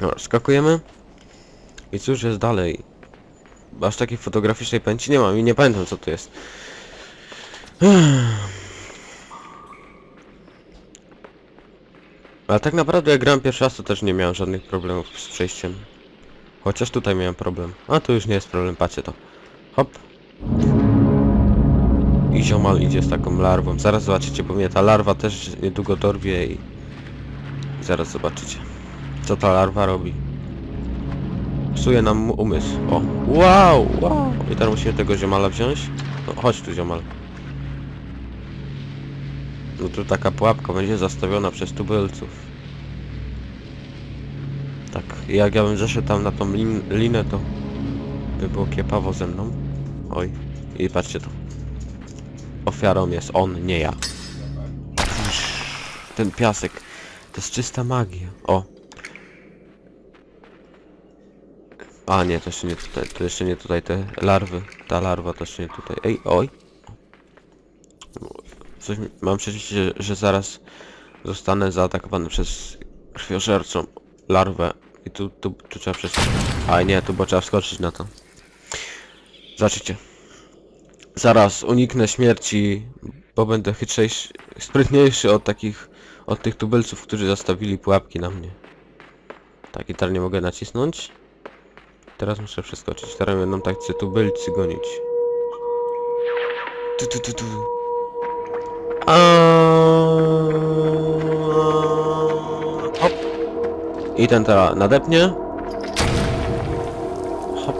Dobra, skakujemy. I cóż jest dalej? Aż takiej fotograficznej pęci nie mam i nie pamiętam co to jest. Ale tak naprawdę jak grałem pierwszy raz to też nie miałem żadnych problemów z przejściem. Chociaż tutaj miałem problem. A tu już nie jest problem, patrzcie to. Hop. I ziomal idzie z taką larwą. Zaraz zobaczycie, bo mnie ta larwa też niedługo dorwie i zaraz zobaczycie. Co ta larwa robi. Psuje nam umysł. O. Wow, wow. I teraz musimy tego ziomala wziąć. No, chodź tu ziomal. No tu taka pułapka będzie zastawiona przez tubylców. Tak, jak ja bym zeszedł tam na tą lin linę, to by było kiepawo ze mną. Oj, i patrzcie to. Ofiarą jest on, nie ja. Ten piasek. To jest czysta magia. O. A nie, to jeszcze nie tutaj, to jeszcze nie tutaj te larwy. Ta larwa to jeszcze nie tutaj. Ej, oj. Coś mam przeczucie, że, zaraz zostanę zaatakowany przez krwiożerczą larwę. I tu, tu, tu trzeba przejść. A nie, tu bo trzeba wskoczyć na to. Zobaczycie. Zaraz uniknę śmierci, bo będę chytrzejszy, sprytniejszy od takich, od tych tubylców, którzy zastawili pułapki na mnie. Tak, i nie mogę nacisnąć. Teraz muszę przeskoczyć. Teraz będą tak ci tubylcy gonić. Tu, tu, tu, tu. Hop. I ten teraz nadepnie. Hop.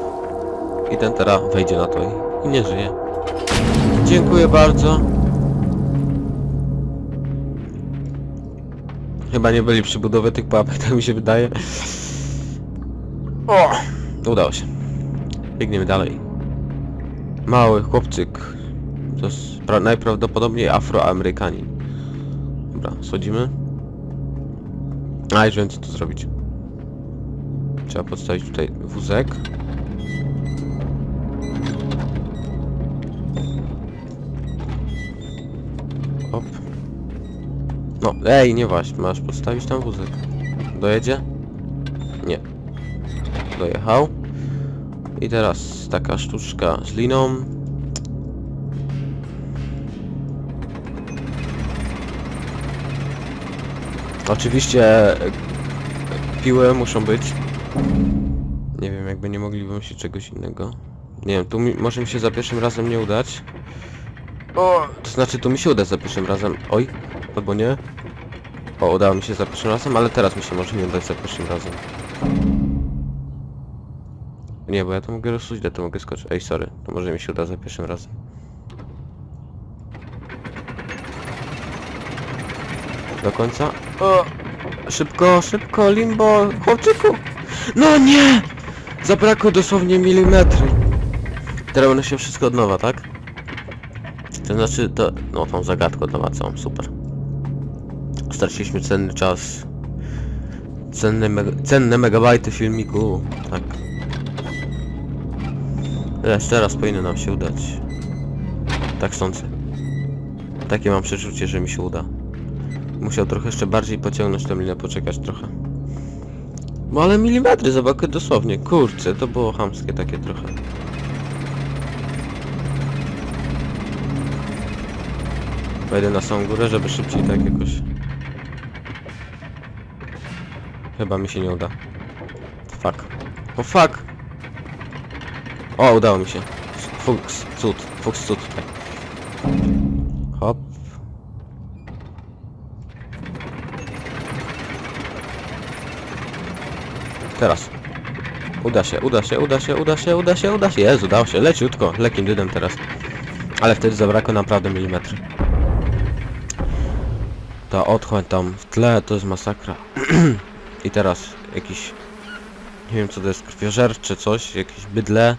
I ten teraz wejdzie na to i, i nie żyje. Dziękuję bardzo. Chyba nie byli przy budowie tych pułapek, tak mi się wydaje. O! Udało się. Biegniemy dalej. Mały chłopczyk. To jest pra- najprawdopodobniej Afroamerykanin. Dobra, schodzimy. A, już wiem co tu zrobić. Trzeba podstawić tutaj wózek. Hop. No, ej, nie właśnie, masz podstawić tam wózek. Dojedzie? Nie. Dojechał. I teraz taka sztuczka z liną. Oczywiście e, piły muszą być. Nie wiem, jakby nie mogli wymyślić czegoś innego. Nie wiem, tu mi, może mi się za pierwszym razem nie udać. O, to znaczy tu mi się uda za pierwszym razem. Oj, albo nie. O, udało mi się za pierwszym razem, ale teraz mi się może nie udać za pierwszym razem. Nie, bo ja to mogę rozsuć, to mogę skoczyć. Ej, sorry, to może mi się uda za pierwszym razem. Do końca. O! Szybko, szybko, limbo, chłopczyku! No nie! Zabrakło dosłownie milimetry. Teraz będę się wszystko od nowa, tak? To znaczy, to... No, tą zagadkę odnowacą, super. Straciliśmy cenny czas. Cenne, mega, cenne megabajty filmiku, tak. Lecz teraz powinno nam się udać. Tak sądzę. Takie mam przeczucie, że mi się uda. Musiał trochę jeszcze bardziej pociągnąć tę linę, poczekać trochę. No ale milimetry zabrakły dosłownie, kurczę, to było chamskie takie trochę. Wejdę na samą górę, żeby szybciej tak jakoś... Chyba mi się nie uda. Fuck. O fuck! O, udało mi się. Fuks, cud, fuks, cud. Hop. Teraz. Uda się, uda się, uda się, uda się, uda się, uda się. Jezu, udało się. Leciutko, lekkim dydem teraz. Ale wtedy zabrakło naprawdę milimetry. Ta otchłań tam w tle to jest masakra. I teraz jakiś... Nie wiem co to jest, krwiożer czy coś, jakieś bydle.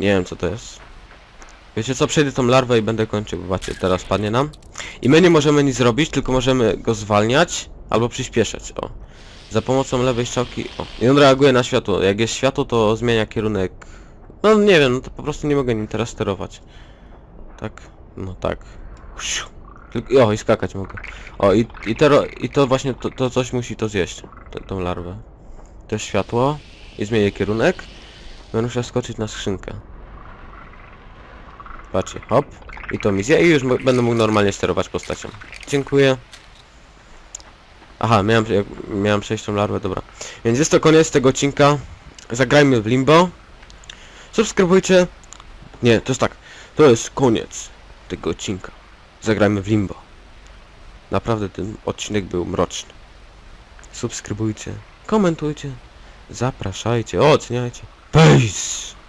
Nie wiem co to jest. Wiecie co, przejdę tą larwę i będę kończył, zobaczcie, teraz padnie nam. I my nie możemy nic zrobić, tylko możemy go zwalniać albo przyspieszać, o. Za pomocą lewej strzałki, o. I on reaguje na światło, jak jest światło to zmienia kierunek. No nie wiem, no to po prostu nie mogę nim teraz sterować. Tak, no tak. Tylko, o i skakać mogę. O i, i, ro- i to właśnie to, to coś musi to zjeść, tę- tą larwę. To światło i zmienię kierunek, będę musiał skoczyć na skrzynkę. Patrzcie, hop. I to misja i już będę mógł normalnie sterować postacią. Dziękuję. Aha, miałem, miałem przejść tą larwę, dobra. Więc jest to koniec tego odcinka. Zagrajmy w Limbo. Subskrybujcie. Nie, to jest tak. To jest koniec tego odcinka. Zagrajmy w Limbo. Naprawdę ten odcinek był mroczny. Subskrybujcie, komentujcie, zapraszajcie, oceniajcie. Peace!